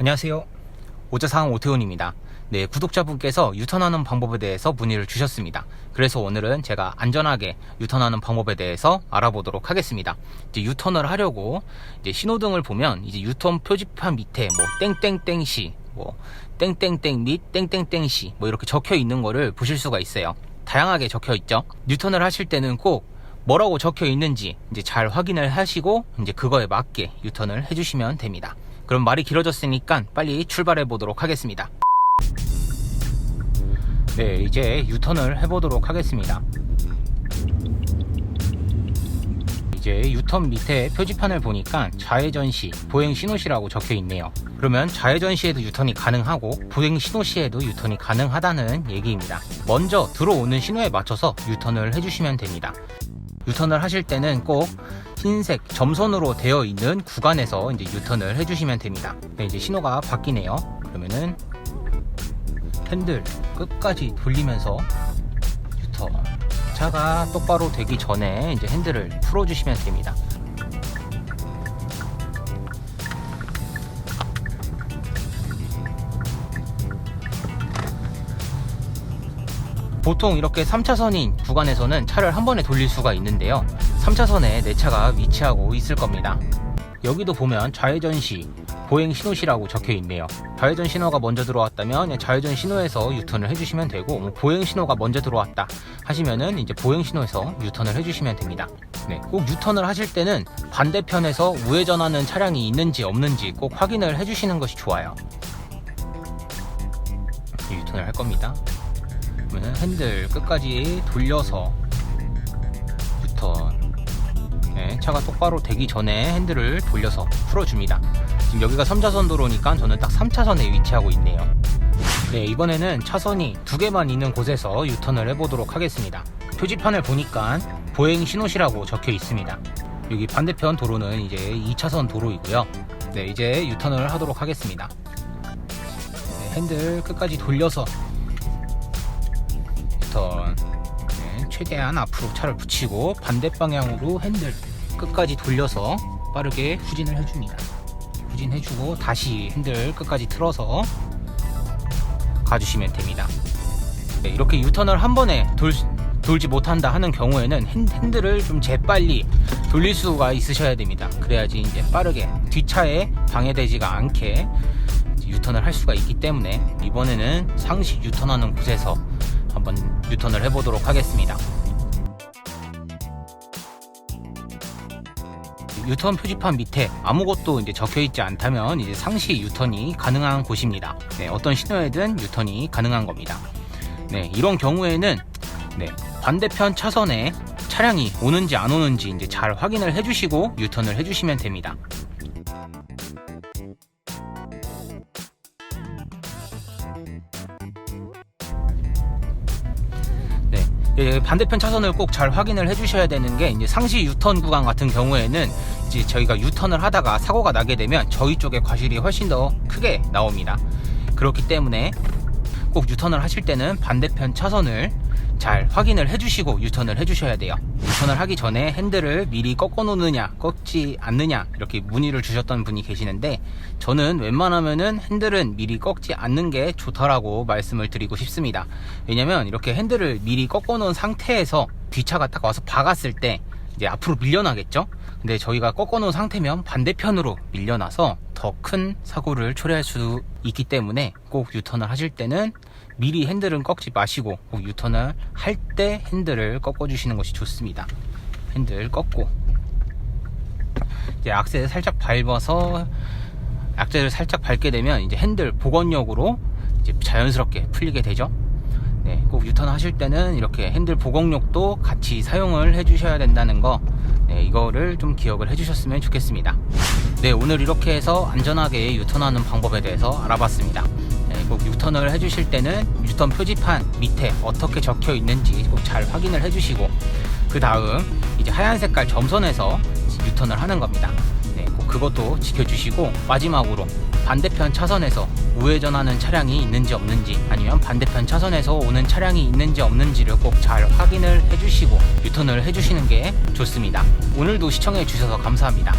안녕하세요. 오자상 오태훈입니다. 네, 구독자분께서 유턴하는 방법에 대해서 문의를 주셨습니다. 그래서 오늘은 제가 안전하게 유턴하는 방법에 대해서 알아보도록 하겠습니다. 이제 유턴을 하려고 이제 신호등을 보면 이제 유턴 표지판 밑에 뭐 땡땡땡시, 뭐 땡땡땡 및 땡땡땡시 뭐 이렇게 적혀 있는 거를 보실 수가 있어요. 다양하게 적혀 있죠. 유턴을 하실 때는 꼭 뭐라고 적혀 있는지 이제 잘 확인을 하시고 이제 그거에 맞게 유턴을 해주시면 됩니다. 그럼 말이 길어졌으니까 빨리 출발해 보도록 하겠습니다. 네, 이제 유턴을 해보도록 하겠습니다. 이제 유턴 밑에 표지판을 보니까 좌회전 시, 보행 신호 시라고 적혀 있네요. 그러면 좌회전 시에도 유턴이 가능하고 보행 신호 시에도 유턴이 가능하다는 얘기입니다. 먼저 들어오는 신호에 맞춰서 유턴을 해주시면 됩니다. 유턴을 하실 때는 꼭 흰색 점선으로 되어 있는 구간에서 이제 유턴을 해주시면 됩니다. 네, 이제 신호가 바뀌네요. 그러면은 핸들 끝까지 돌리면서 유턴. 차가 똑바로 되기 전에 이제 핸들을 풀어주시면 됩니다. 보통 이렇게 3차선인 구간에서는 차를 한 번에 돌릴 수가 있는데요. 3차선에 내 차가 위치하고 있을 겁니다. 여기도 보면 좌회전 시 보행 신호 시라고 적혀 있네요. 좌회전 신호가 먼저 들어왔다면 좌회전 신호에서 유턴을 해주시면 되고 뭐 보행 신호가 먼저 들어왔다 하시면은 이제 보행 신호에서 유턴을 해주시면 됩니다. 네, 꼭 유턴을 하실 때는 반대편에서 우회전하는 차량이 있는지 없는지 꼭 확인을 해주시는 것이 좋아요. 유턴을 할 겁니다. 그러면 핸들 끝까지 돌려서 유턴 네, 차가 똑바로 되기 전에 핸들을 돌려서 풀어줍니다. 지금 여기가 3차선 도로니까 저는 딱 3차선에 위치하고 있네요. 네 이번에는 차선이 두 개만 있는 곳에서 유턴을 해보도록 하겠습니다. 표지판을 보니까 보행 신호시라고 적혀 있습니다. 여기 반대편 도로는 이제 2차선 도로이고요. 네 이제 유턴을 하도록 하겠습니다. 네, 핸들 끝까지 돌려서 유턴 네, 최대한 앞으로 차를 붙이고 반대 방향으로 핸들 끝까지 돌려서 빠르게 후진을 해줍니다. 후진해주고 다시 핸들 끝까지 틀어서 가주시면 됩니다. 네, 이렇게 유턴을 한 번에 돌, 돌지 못한다 하는 경우에는 핸, 핸들을 좀 재빨리 돌릴 수가 있으셔야 됩니다. 그래야지 이제 빠르게 뒷차에 방해되지가 않게 유턴을 할 수가 있기 때문에 이번에는 상시 유턴하는 곳에서 한번 유턴을 해보도록 하겠습니다. 유턴 표지판 밑에 아무것도 이제 적혀 있지 않다면 이제 상시 유턴이 가능한 곳입니다. 네, 어떤 신호에든 유턴이 가능한 겁니다. 네, 이런 경우에는 네, 반대편 차선에 차량이 오는지 안 오는지 이제 잘 확인을 해주시고 유턴을 해주시면 됩니다. 예, 반대편 차선을 꼭 잘 확인을 해주셔야 되는 게 이제 상시 유턴 구간 같은 경우에는 이제 저희가 유턴을 하다가 사고가 나게 되면 저희 쪽에 과실이 훨씬 더 크게 나옵니다. 그렇기 때문에 꼭 유턴을 하실 때는 반대편 차선을 잘 확인을 해주시고 유턴을 해주셔야 돼요. 유턴을 하기 전에 핸들을 미리 꺾어 놓느냐, 꺾지 않느냐 이렇게 문의를 주셨던 분이 계시는데 저는 웬만하면은 핸들은 미리 꺾지 않는 게 좋다라고 말씀을 드리고 싶습니다. 왜냐면 이렇게 핸들을 미리 꺾어 놓은 상태에서 뒷차가 딱 와서 박았을 때 이제 앞으로 밀려나겠죠? 근데 저희가 꺾어 놓은 상태면 반대편으로 밀려나서 더 큰 사고를 초래할 수 있기 때문에 꼭 유턴을 하실 때는 미리 핸들은 꺾지 마시고 꼭 유턴을 할 때 핸들을 꺾어 주시는 것이 좋습니다. 핸들 꺾고 이제 악셀 살짝 밟아서 악셀을 살짝 밟게 되면 이제 핸들 복원력으로 이제 자연스럽게 풀리게 되죠. 네, 꼭 유턴하실 때는 이렇게 핸들 보강력도 같이 사용을 해주셔야 된다는 거, 네, 이거를 좀 기억을 해주셨으면 좋겠습니다. 네, 오늘 이렇게 해서 안전하게 유턴하는 방법에 대해서 알아봤습니다. 네, 꼭 유턴을 해주실 때는 유턴 표지판 밑에 어떻게 적혀 있는지 꼭 잘 확인을 해주시고, 그 다음 이제 하얀 색깔 점선에서 유턴을 하는 겁니다. 그것도 지켜주시고, 마지막으로 반대편 차선에서 우회전하는 차량이 있는지 없는지 아니면 반대편 차선에서 오는 차량이 있는지 없는지를 꼭 잘 확인을 해주시고 유턴을 해주시는 게 좋습니다. 오늘도 시청해 주셔서 감사합니다.